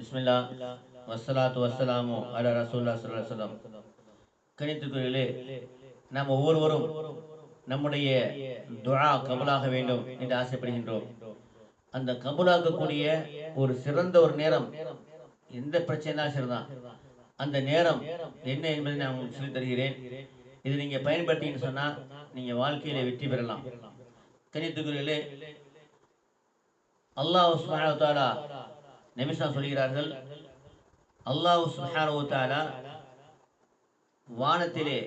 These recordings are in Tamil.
பிஸ்மில்லா. வஸ்ஸலாத்து வஸ்ஸலாமு அல ரசூல்லா ஸல்லல்லாஹு அலைஹி நாம் ஒவ்வொருவரும் நம்முடைய துஆ கபலாக வேண்டும் என்று ஆசைப்படுகின்றோம். அந்த கபூலாக்கக்கூடிய ஒரு சிறந்த ஒரு நேரம் எந்த பிரச்சனைனாலும் சரிதான். அந்த நேரம் என்ன என்பதை நான் உங்களுக்கு சொல்லித் தருகிறேன். இது நீங்க பயன்படுத்தின்னு சொன்னா நீங்க வாழ்க்கையில வெற்றி பெறலாம். கணித்துக்குறிகளே அல்லாஹ் நபிசா சொல்கிறார்கள் அல்லாஹ் சுப்ஹானஹு வானத்திலே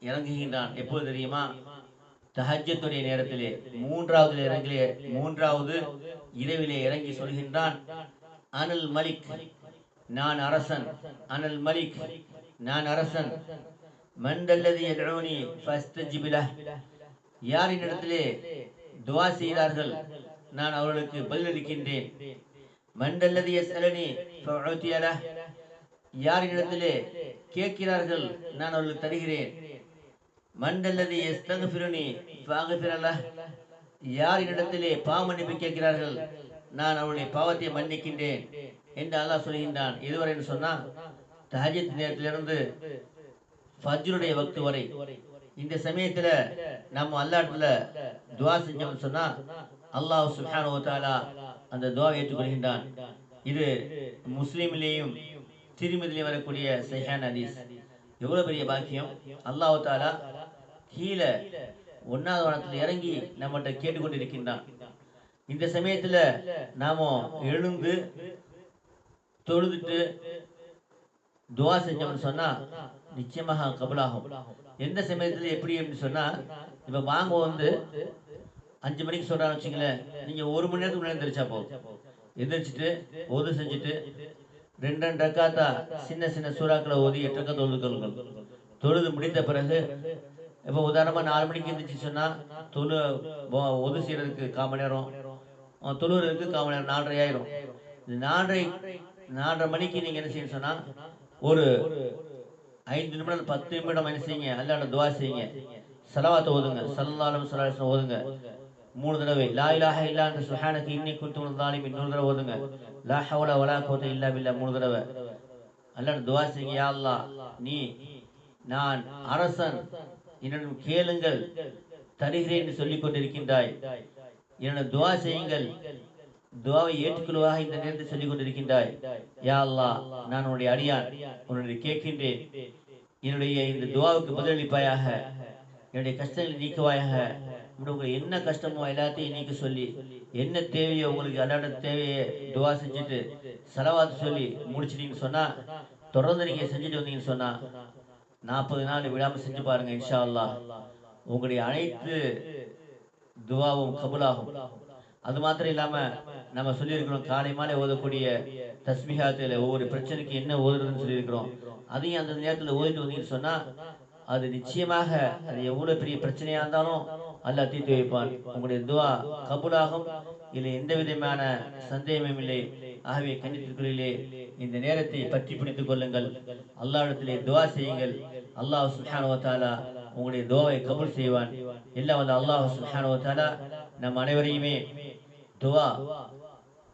இறங்குகின்றான். எப்போது தெரியுமா? தஹஜத்துடைய நேரத்திலே மூன்றாவது இறங்கிலே மூன்றாவது இரவிலே இறங்கி சொல்கின்றான் அனல் மலிக் நான் அரசன் அனல் மலிக் நான் அரசன். மண்டல்லது யதுனி ஃபஸ்ட் லஹ். யாரின் இடத்திலே துவா செய்கிறார்கள் நான் அவர்களுக்கு பதிலளிக்கின்றேன். மண்டல்லதி யஸ்அலனி ஃபஉதிய லஹ் யாரின் கேட்கிறார்கள் நான் அவர்களுக்கு தருகிறேன். மண்டல்லதி யஸ்தக்ஃபிருனி ஃபஅக்ஃபிர லஹ் யாரின் இடத்திலே பாவ மன்னிப்பு கேட்கிறார்கள் நான் அவருடைய பாவத்தை மன்னிக்கின்றேன் என்று அல்லாஹ் சொல்கின்றான். இதுவரை என்று சொன்னால் தஹஜித் நேரத்திலிருந்து ஃபஜ்ருடைய வக்து வரை. இந்த சமயத்தில் நம்ம அல்லாட்டில் துவா செஞ்சோம்னு சொன்னால் அல்லாஹ் தஆலா அந்த துஆவை ஏற்றுக்கொள்கின்றான். இது முஸ்லிமிலேயும் திருமதியிலே வரக்கூடிய சஹான் ஹதீஸ். எவ்வளவு பெரிய பாக்கியம்? அல்லாஹ் தாலா கீழே ஒன்னாவது வானத்தில் இறங்கி நம்மகிட்ட கேட்டுக்கொண்டிருக்கின்றான். இந்த சமயத்துல நாம எழுந்து தொழுதுட்டு துவா செஞ்சோம்னு சொன்னா நிச்சயமாக கபலாகும். எந்த சமயத்துல எப்படி அப்படின்னு சொன்னா இப்ப வாங்க வந்து அஞ்சு மணிக்கு சொல்றான்னு வச்சுங்களேன் நீங்க ஒரு மணி நேரத்துக்கு முன்னாடி எந்திரிச்சா போதும். எந்திரிச்சிட்டு ஒது செஞ்சுட்டு ரெண்டு ரெண்டு ரக்காத்தா சின்ன சின்ன சூறாக்களை ஓதி எட்டு ரக்கா தொழுது கொள்ளுங்கள். தொழுது முடித்த பிறகு இப்போ உதாரணமாக நாலு மணிக்கு இருந்துச்சு சொன்னால் தொழு ஒது செய்கிறதுக்கு கால் மணி நேரம் அஹ் தொழுகிறதுக்கு கால் மணி நேரம் நாலரை ஆயிரும். நாலரை நாலரை மணிக்கு நீங்கள் என்ன செய்யணும் சொன்னால் ஒரு ஐந்து நிமிடம் பத்து நிமிடம் என்ன செய்யுங்க அல்லாட துவா செய்யுங்க. செலவாத்த ஓதுங்க. சல்லாலும் சலாசம் ஓதுங்க. மூணு தடவை லா இலாஹ இல்லா அந்த சுஹானக்கு இன்னி குத்து மினல் ஸாலிமின் மூணு தடவை ஓதுங்க. லா ஹவுல வலா குவத்த இல்லா பில்லா மூணு தடவை. அல்லாஹ் துவா செய்யுங்க யா அல்லா நீ நான் அரசன் என்னிடம் கேளுங்கள் தருகிறேன் என்று சொல்லிக் கொண்டிருக்கின்றாய். என்னிடம் துவா செய்யுங்கள் துவாவை ஏற்றுக்கொள்வாக இந்த நேரத்தில் சொல்லிக் கொண்டிருக்கின்றாய். யா அல்லா நான் உன்னுடைய அடியான் உன்னுடைய கேட்கின்றேன். என்னுடைய இந்த துவாவுக்கு பதிலளிப்பாயாக என்னுடைய கஷ்டங்களை நீக்குவாயாக உங்களுக்கு என்ன கஷ்டமோ எல்லாத்தையும் நீக்க சொல்லி என்ன தேவையோ உங்களுக்கு அல்லாட தேவையை துவா செஞ்சுட்டு செலவாத்து சொல்லி முடிச்சிட்டீங்கன்னு சொன்னா தொடர்ந்து நீங்க செஞ்சுட்டு வந்தீங்கன்னு சொன்னா நாற்பது நாள் விடாம செஞ்சு பாருங்க இன்ஷா அல்லாஹ். உங்களுடைய அனைத்து துவாவும் கபுலாகும். அது மாத்திரம் இல்லாம நம்ம சொல்லியிருக்கிறோம் காலை மாலை ஓதக்கூடிய தஸ்மிகாத்துல ஒவ்வொரு பிரச்சனைக்கு என்ன ஓதுறதுன்னு சொல்லியிருக்கிறோம். அதையும் அந்த நேரத்துல ஓதிட்டு வந்தீங்கன்னு சொன்னா அது நிச்சயமாக அது எவ்வளவு பெரிய பிரச்சனையா இருந்தாலும் அல்லாஹ் தீர்த்து வைப்பான். உங்களுடைய துவா கபூலாகும். இதில் எந்த விதமான சந்தேகமும் இல்லை. ஆகவே கண்ணித்திற்குள்ளிலே இந்த நேரத்தை பற்றி பிடித்துக் கொள்ளுங்கள். அல்லாவிடத்திலே துவா செய்யுங்கள். அல்லாஹ் சுப்ஹானஹு உங்களுடைய துவாவை கபூல் செய்வான். எல்லாம் வந்து அல்லாஹ் சுப்ஹானஹு நம் அனைவரையுமே துவா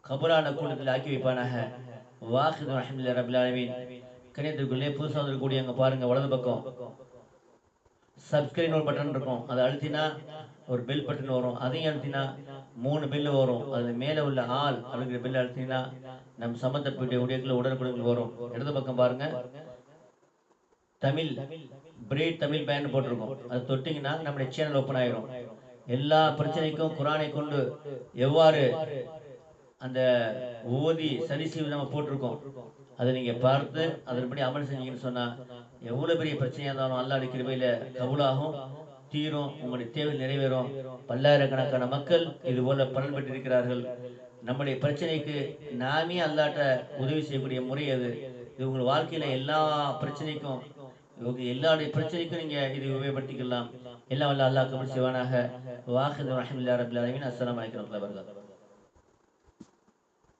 கபூலான கூட்டத்தில் ஆக்கி வைப்பானாக. வாஹிது அல்ஹம்துலில்லாஹி ரப்பில் ஆலமீன். கணியத்திற்குள்ளே புதுசாக வந்திருக்கக்கூடிய அங்க பாருங்கள் வலது பக்கம். சப்ஸ்கிரைப் ஒரு பட்டன் இருக்கும். அதை அழுத்தினா ஒரு பில் பட்டன் வரும். அதையும் அழுத்தினா மூணு பில்லு வரும். அது மேலே உள்ள ஆள் அப்படிங்கிற பெல் அழுத்தினா நம் சம்பந்தப்பட்ட உடையக்குள்ள உடனுக்குடன் வரும். இடது பக்கம் பாருங்க. தமிழ் பிரேட் தமிழ் பேன் போட்டிருக்கோம். அது தொட்டிங்கன்னா நம்முடைய சேனல் ஓப்பன் ஆயிரும். எல்லா பிரச்சனைக்கும் குரானை கொண்டு எவ்வாறு அந்த ஓதி சரி செய்வது நம்ம போட்டிருக்கோம். அதை நீங்க பார்த்து அதன்படி அமல் செஞ்சீங்கன்னு சொன்னா எவ்வளவு பெரிய பிரச்சனையா இருந்தாலும் அல்லாஹ் கிருபையில கபுலாகும். தீரும் உங்களுடைய தேவை நிறைவேறும். பல்லாயிரக்கணக்கான மக்கள் இது போல பலன் பெற்றிருக்கிறார்கள். நம்முடைய பிரச்சனைக்கு நாமே அல்லாட்ட உதவி செய்யக்கூடிய முறை அது. இது உங்கள் வாழ்க்கையில எல்லா பிரச்சனைக்கும் இவங்க எல்லாருடைய பிரச்சனைக்கும் நீங்க இது உபயோகப்படுத்திக்கலாம். எல்லாம் வல்ல அல்லாஹ் கபூல் செய்வானாக. வாஹிது ரஹ்மத்துல்லாஹி ரபில் ஆலமீன். அஸ்ஸலாமு